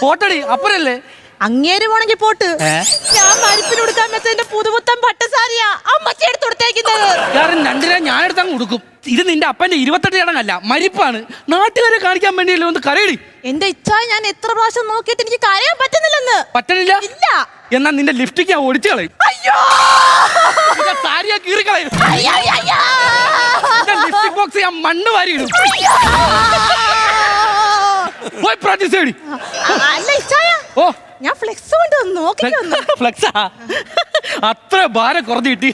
പോട്ടടി അപ്പുറല്ലേ? അങ്ങേര് പോണെങ്കിൽ പോട്ട്? ഞാൻ മരിപ്പിന് കൊടുക്കാൻ വെച്ചതിന്റെ പുതുപുത്തൻ പട്ടസാരിയാ അമ്മച്ചി എടുത്ത് കൊടുത്തേക്കുന്നത്. കാരണം രണ്ടിനെ ഞാൻ അങ്ങ് കൊടുക്കും. ഇത് നിന്റെ അപ്പന്റെ ഇരുപത്തെട്ട് ചടങ്ങല്ല മരിപ്പാണ്. നാട്ടുകാരെ കാണിക്കാൻ വേണ്ടിയല്ലേ ഒന്ന് കരയടി. എന്റെ ഇച്ഛ ഞാൻ എത്ര പ്രാവശ്യം നോക്കിയിട്ട് എനിക്ക് കരയാൻ പറ്റുന്നില്ലെന്ന്. പറ്റണില്ല? ഇല്ല. എന്നാ നിന്റെ ലിഫ്റ്റിക്ക് ഞാൻ ഒടിച്ചു കളയും. അയ്യോ! സാരിയാ കീറിക്കളയും ലിഫ്റ്റിക് ബോക്സ് ഞാൻ മണ്ണ് വാരി ഇടും പോയി പ്രാക്ടീസ് ചെയ്യടി. അല്ല ഇച്ചായ ഓ. ഞാൻ ഫ്ലെക്സ് കൊണ്ട് വന്ന് നോക്കിട്ട് വന്നു ഫ്ലെക്സാ അത്ര ഭാരം കുറഞ്ഞു കിട്ടി.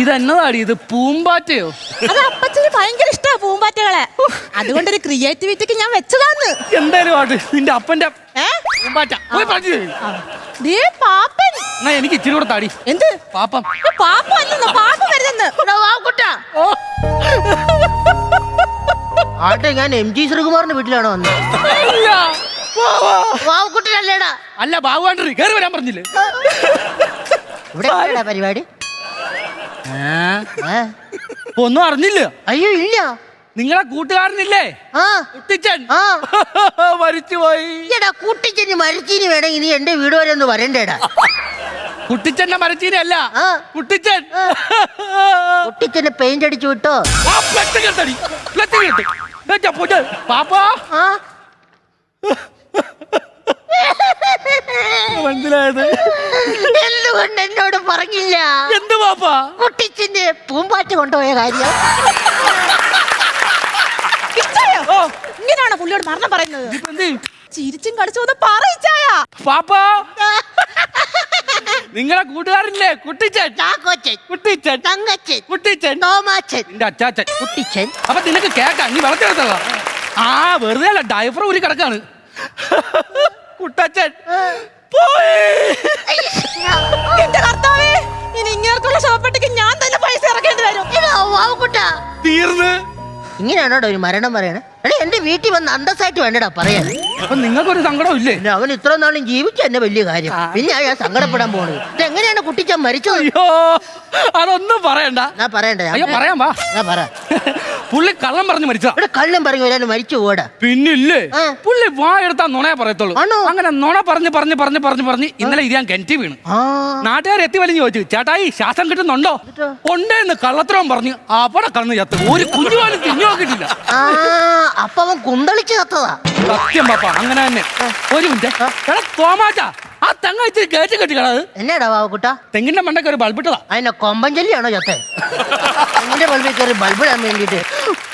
ഇതെന്നതാടി ഇത് പൂമ്പാറ്റയോ? അത് അപ്പച്ചന് ഭയങ്കര ഇഷ്ടാ പൂമ്പാറ്റകളെ. അതുകൊണ്ടൊരു ക്രിയേറ്റിവിറ്റിക്ക് ഞാൻ വെച്ചതാന്ന്. എന്തായാലും പാട്ട് നിന്റെ അപ്പന്റെ പൂമ്പാറ്റ. പോയി പ്രാക്ടീസ് ചെയ്യ്. പാപ്പൻ. എന്നാ എനിക്ക് ഇച്ചിരി കൂടെ താടി. എന്ത്? പാപ്പം. പാപ്പം അല്ലെന്ന് ആട്ടെ ഞാൻ എം ജി ശ്രീകുമാറിന്റെ വീട്ടിലാണോ വന്നത്. വാവുക്കുട്ടനല്ലേടാ. അല്ല ബാബുവാണ്ടി കയറി വരാൻ പറഞ്ഞില്ലേ? ഇവിടെ പരിപാടി? ഏ? ഒന്നും അറിഞ്ഞില്ല. അയ്യോ ഇല്ല. നിങ്ങളെ കൂട്ടുകാരനില്ലേ? ആ. കുട്ടിച്ചൻ. ആ. മരിച്ചുപോയി. എടാ കുട്ടിച്ചന് മരിച്ചിന് വേണമെങ്കിൽ നീ എന്റെ വീട് വരെ ഒന്ന് വരണ്ടേടാ. കുട്ടിച്ചന്റെ മരച്ചീനല്ല ആ. കുട്ടിച്ചൻ. കുട്ടിച്ചന് പെയിന്റ് അടിച്ചു വിട്ടോ? ആ കേട്ടടി പ്ലറ്റ് കേട്ട് ഏറ്റാ, പോട്ടെ. പാപ്പാ ആ മനസ്സിലായത് എന്തുകൊണ്ട് എന്നോട് പറഞ്ഞില്ല എന്ത് പാപ്പാ കുട്ടിച്ചിന്റെ പൂമ്പാറ്റ കൊണ്ടുപോയ കാര്യം ഇങ്ങനെയാണ് പുള്ളിയോട് മരണം പറയുന്നത് ചിരിച്ചും കടിച്ചു ഒന്ന് പറ പാപ്പാ നിങ്ങളെ കൂട്ടുകാരില്ലേ? കുട്ടിച്ചൻ. ചാക്കോച്ചൻ കുട്ടിച്ചൻ. തങ്കച്ചൻ. കുട്ടിച്ചൻ. തോമാച്ചൻ. നിന്റെ അച്ചാച്ചൻ. കുട്ടിച്ചൻ. അപ്പൊ നിനക്ക് കേക്കാം. നീ വളർത്തിയെടുത്തതാ ആ വെറുതെ അല്ല ഡയഫർ ഊരി കിടക്കാണ്. കുട്ടച്ചൻ. പോയി. എന്റെ കർത്താവേ ഇനി ഇങ്ങേർക്കുള്ള ശവപ്പെട്ടിക്ക് ഞാൻ തന്നെ പൈസ ഇറക്കേണ്ടി വരും. തീർന്ന്. ഒരു മരണം പറയണേ? എന്റെ വീട്ടിൽ വന്ന് അന്തസ്സായിട്ട് വേണ്ടടാ പറയാൻ. അപ്പൊ നിങ്ങൾക്കൊരു സങ്കടം ഇല്ലേ? പിന്നെ അവൻ ഇത്ര നാളും ജീവിച്ച എന്നെ വലിയ കാര്യം. പിന്നെ ഞാൻ സങ്കടപ്പെടാൻ പോണത്. ഇത് എങ്ങനെയാണ് കുട്ടിച്ച മരിച്ചത്? അയ്യോ അതൊന്നും പറയണ്ട. ഞാൻ പറയണ്ട അയ്യോ പറയാൻ വാ. ഞാൻ പറ. പുള്ളി കള്ളം പറഞ്ഞു മരിച്ചതാ. ഇവിടെ കള്ളം പറഞ്ഞു വരാൻ മരിച്ചു പോടാ പിന്നില്ലേ? ആ. പുള്ളി വാ എടുത്താ നുണയെ പറയത്തുള്ളൂ. ആണോ? അങ്ങനെ നുണ പറഞ്ഞു പറഞ്ഞു പറഞ്ഞു പറഞ്ഞു പറഞ്ഞ് ഇന്നലെ ഇത് ഞാൻ കിണറ്റി വീണു. ആ. നാട്ടുകാർ എത്തി വലിഞ്ഞു ചോദിച്ചു ചേട്ടായി ശ്വാസം കിട്ടുന്നുണ്ടോ? ഉണ്ടെന്ന് കള്ളത്തരവും പറഞ്ഞു അവിടെ കണ്ണു ചത്ത്. ഒരു കുഞ്ഞുപാലും തിന്നു നോക്കിയിട്ടില്ല. ആ അപ്പൊ അവൻ കുന്തളിച്ച് കത്തതാ. സത്യം പാപ്പ അങ്ങനെ തന്നെ. ഒരു മിനിറ്റ്. എടാ തോമാച്ച ആ തെങ്ങ ഇച്ചിരി കയറ്റി കെട്ടിക്കളത് എന്നാടാ ബാബുക്കുട്ട തെങ്ങിന്റെ മണ്ടൊക്കെ ഒരു ബൾബിട്ടതാ അതിന്റെ കൊമ്പൻ ചൊല്ലിയാണോ ചത്തെ? എന്റെ ബൾബിൽ കയറി ബൾബിടാൻ വേണ്ടിട്ട്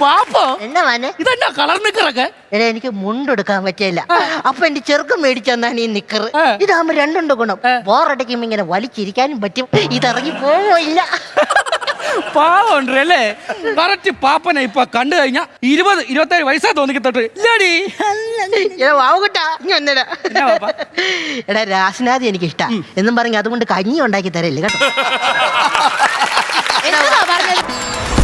പാപ്പോ എന്നാ വാനെ ഇതെന്നാ കളർ നിക്കറൊക്കെ? എടാ എനിക്ക് മുണ്ടെടുക്കാൻ പറ്റില്ല അപ്പൊ എന്റെ ചെറുക്കം മേടിച്ചെന്നാണ് ഈ നിക്കർ ആ. ഇതാകുമ്പോ രണ്ടുണ്ട് ഗുണം. ബോറടിക്കുമ്പോ ഇങ്ങനെ വലിച്ചിരിക്കാനും പറ്റും. ഇതിറങ്ങി പോവില്ല അല്ലേ കറക്റ്റ് പാപ്പനെ ഇപ്പൊ കണ്ടു കഴിഞ്ഞാ ഇരുപത് ഇരുപത്തേഴ് വയസ്സാ തോന്നിക്കത്തോട്ട് ഇല്ലാടി. എടാ രാസനാഥി എനിക്ക് ഇഷ്ട എന്നും പറഞ്ഞ് അതുകൊണ്ട് കഞ്ഞി ഉണ്ടാക്കി തരല്ലേ കേട്ടോ?